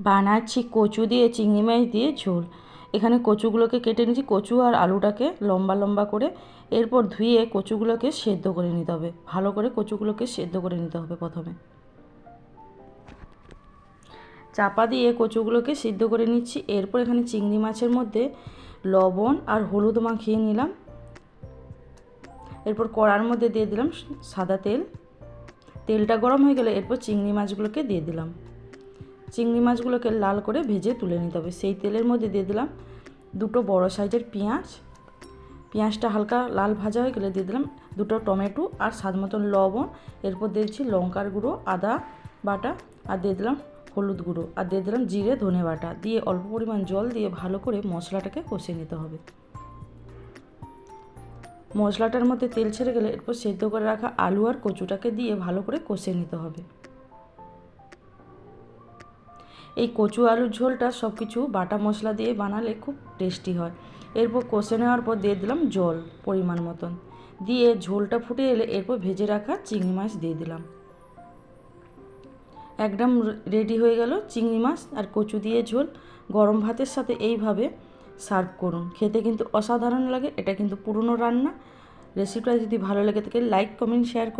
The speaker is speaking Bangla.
বানাচ্ছি কচু দিয়ে, চিংড়ি মাছ দিয়ে ঝোল। এখানে কচুগুলোকে কেটে নিয়েছি, কচু আর আলুটাকে লম্বা লম্বা করে এরপর ধুয়ে কচুগুলোকে সেদ্ধ করে নিতে হবে। ভালো করে কচুগুলোকে সেদ্ধ করে নিতে হবে প্রথমে। চাপা দিয়ে কচুগুলোকে সিদ্ধ করে নিচ্ছি। এরপর এখানে চিংড়ি মাছের মধ্যে লবণ আর হলুদ মাখিয়ে নিলাম। এরপর কড়ার মধ্যে দিয়ে দিলাম সাদা তেল। তেলটা গরম হয়ে গেলে এরপর চিংড়ি মাছগুলোকে দিয়ে দিলাম। চিংড়ি মাছগুলোকে লাল করে ভেজে তুলে নিতে হবে। সেই তেলের মধ্যে দিয়ে দিলাম দুটো বড় সাইজের পেঁয়াজ। পেঁয়াজটা হালকা লাল ভাজা হয়ে গেলে দিয়ে দিলাম দুটো টমেটো আর স্বাদ মতন লবণ। এরপর দিয়েছি লঙ্কার গুঁড়ো, আদা বাটা আর দিয়ে দিলাম হলুদ গুঁড়ো আর দিয়ে দিলাম জিরে, ধনে বাটা। দিয়ে অল্প পরিমাণ জল দিয়ে ভালো করে মশলাটাকে কষে নিতে হবে। মশলাটার মধ্যে তেল ছেড়ে গেলে এরপর সেদ্ধ করে রাখা আলু আর কচুটাকে দিয়ে ভালো করে কষে নিতে হবে। এই কচু আলুর ঝোলটা সব কিছু বাটা মশলা দিয়ে বানালে খুব টেস্টি হয়। এরপর কষে নেওয়ার পর দিয়ে দিলাম জল পরিমাণ মতন। দিয়ে ঝোলটা ফুটে এলে এরপর ভেজে রাখা চিংড়ি মাছ দিয়ে দিলাম। একদম রেডি হয়ে গেল চিংড়ি মাছ আর কচু দিয়ে ঝোল। গরম ভাতের সাথে এইভাবে সার্ভ করুন। খেতে কিন্তু অসাধারণ লাগে, এটা কিন্তু পুরনো রান্না। রেসিপিটা যদি ভালো লেগে থাকে, লাইক, কমেন্ট, শেয়ার